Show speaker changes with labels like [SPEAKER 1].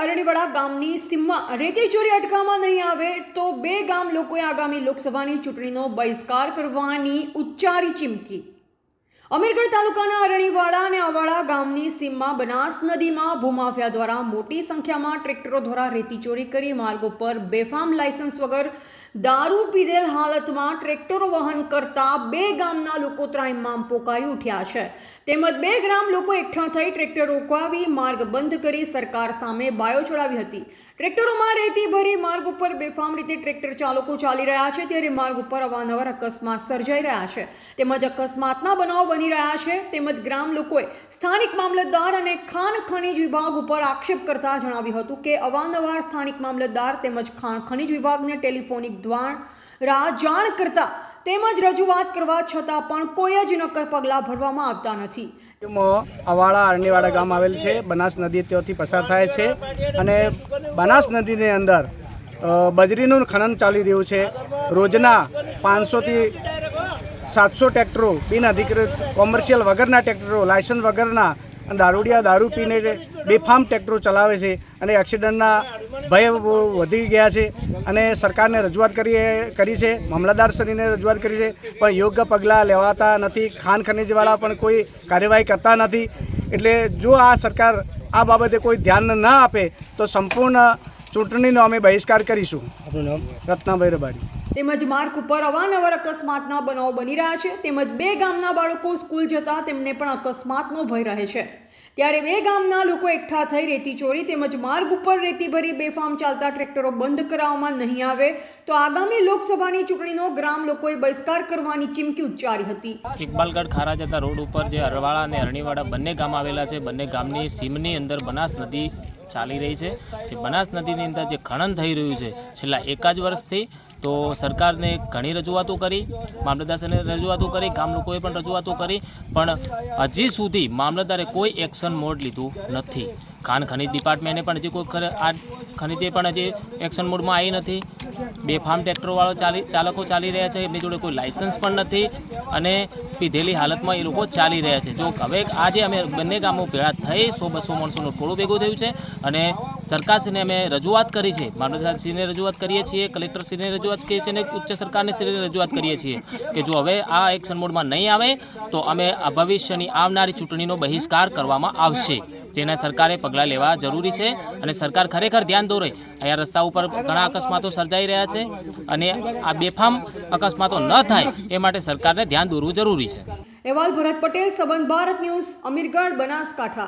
[SPEAKER 1] અરણીવાડા ગામની સીમમાં રેતી ચોરી અટકાવવામાં નહીં આવે તો બે ગામ લોકોએ આગામી લોકસભાની ચૂંટણીનો બહિષ્કાર કરવાની ઉચ્ચારી ચીમકી. અમીરગઢ તાલુકાના અરણીવાડા અને અવાડા ગામની સીમમાં બનાસ નદીમાં ભૂમાફિયા દ્વારા મોટી સંખ્યામાં ટ્રેક્ટરો દ્વારા રેતી ચોરી કરી માર્ગો પર બેફામ લાયસન્સ વગર દારૂ પીધેલ હાલતમાં ટ્રેક્ટરો વહન કરતા બે ગામના લોકો ત્રાઇમામ પોકારી ઉઠ્યા છે. તેમજ બે ગ્રામ લોકો એકઠા થઈ ટ્રેક્ટર રોકવાવી માર્ગ બંધ કરી સરકાર સામે બાયો ચડાવી હતી. ટ્રેક્ટરોમાં રેતી ભરી માર્ગ ઉપર બેફામ રીતે ટ્રેક્ટર ચાલકો ચાલી રહ્યા છે, ત્યારે માર્ગ ઉપર અવારનવાર અકસ્માત સર્જાઈ રહ્યા છે. તેમજ અકસ્માતના બનાવ બની રહ્યા છે, તેમજ ગ્રામ લોકોએ સ્થાનિક મામલતદાર અને ખાણ ખનીજ વિભાગ ઉપર આક્ષેપ કરતા જણાવ્યું હતું કે, અવારનવાર સ્થાનિક મામલતદાર તેમજ ખાણ ખનીજ વિભાગને ટેલિફોનિક દ્વારા જાણ કરતા તેમજ રજૂઆત કરવા છતાં પણ કોઈ જ નક્કર પગલાં ભરવામાં આવતા નથી.
[SPEAKER 2] અવાળા અરણીવાડા ગામ આવેલ છે, બનાસ નદી ત્યાંથી પસાર થાય છે અને બનાસ નદીની અંદર બજરીનું ખનન ચાલી રહ્યું છે. રોજના પાંચસોથી સાતસો ટ્રેક્ટરો બિન અધિકૃત કોમર્શિયલ વગરના ટ્રેક્ટરો, લાયસન્સ વગરના દારૂડિયા દારૂ પીને બેફામ ટ્રેક્ટરો ચલાવે છે અને એક્સિડન્ટના ભય વધી ગયા છે અને સરકારને રજૂઆત કરી કરી છે મામલતદારશ્રીને રજૂઆત કરી છે, પણ યોગ્ય પગલાં લેવાતા નથી, ખાન ખનીજવાળા પણ કોઈ કાર્યવાહી કરતા નથી. એટલે જો આ સરકાર આ બાબતે કોઈ ધ્યાન ન આપે તો સંપૂર્ણ ચૂંટણીનો અમે બહિષ્કાર કરીશું.
[SPEAKER 3] આપનું નામ?
[SPEAKER 2] રત્નાભાઈ રબારી.
[SPEAKER 1] તેમજ માર્ગ ઉપર અવારનવાર અકસ્માતના બનાવો બની રહ્યા છે. તેમજ બે ગામના બાળકો સ્કૂલ જતા તેમને પણ અકસ્માતનો ભય રહે છે. ત્યારે બે ગામના લોકો એકઠા થઈ રેતી ચોરી તેમજ માર્ગ ઉપર રેતી ભરી બેફામ ચાલતા ટ્રેક્ટરો બંધ કરાવવામાં નહીં આવે તો આગામી લોકસભાની ચૂંટણીનો ગ્રામ લોકોએ બહિષ્કાર કરવાની ચીમકી ઉચ્ચારી હતી.
[SPEAKER 4] ઇકબાલગઢ ખારા જતા રોડ ઉપર જે અરવાળા અને અરણીવાડા બંને ગામ આવેલા છે, બંને ગામની સીમની અંદર બનાસ નદી ચાલી રહી છે. જે બનાસ નદીની અંદર જે ખનન થઈ રહ્યું છે, છેલ્લા એકાદ વર્ષથી તો સરકારને ઘણી રજૂઆતો કરી મામલતદારને રજૂઆતો કરી, ગામ લોકોએ પણ રજૂઆતો કરી, પણ હજી સુધી મામલતદારે કોઈ એક્શન મોડ લીધું નથી. ખાન ખનીજ ડિપાર્ટમેન્ટે પણ હજી કોઈ આ ખનીજે પણ હજી એક્શન મોડમાં આવી નથી. બેફામ ટ્રેક્ટરવાળો ચાલી, ચાલકો ચાલી રહ્યા છે, એમની જોડે કોઈ લાઇસન્સ પણ નથી. અને પીધેલી હાલતમાં એ લોકો ચાલી રહ્યા છે. જો હવે આજે અમે બંને ગામો ભેળા થઈ સો બસો માણસોનું ટોળું ભેગું થયું છે અને સરકારશ્રીને અમે રજૂઆત કરી છે. મામલતદારશ્રીને રજૂઆત કરીએ છીએ, કલેક્ટરશ્રીને રજૂઆત કરીએ છીએ અને ઉચ્ચ સરકારની શ્રીને રજૂઆત કરીએ છીએ કે જો હવે આ એક્શન મોડમાં નહીં આવે તો અમે ભવિષ્યની આવનારી ચૂંટણીનો બહિષ્કાર કરવામાં આવશે. જેના સરકારે પગલાં લેવા જરૂરી છે અને સરકાર ખરેખર ધ્યાન દોરે. અહીંયા રસ્તા ઉપર ઘણા અકસ્માતો સર્જાઈ રહ્યા છે અને આ બેફામ અકસ્માતો ન થાય એ માટે સરકારને ધ્યાન દોરવું જરૂરી છે.
[SPEAKER 1] અહેવાલ ભરત પટેલ, સંબંધ ભારત ન્યૂઝ, અમીરગઢ, બનાસકાંઠા.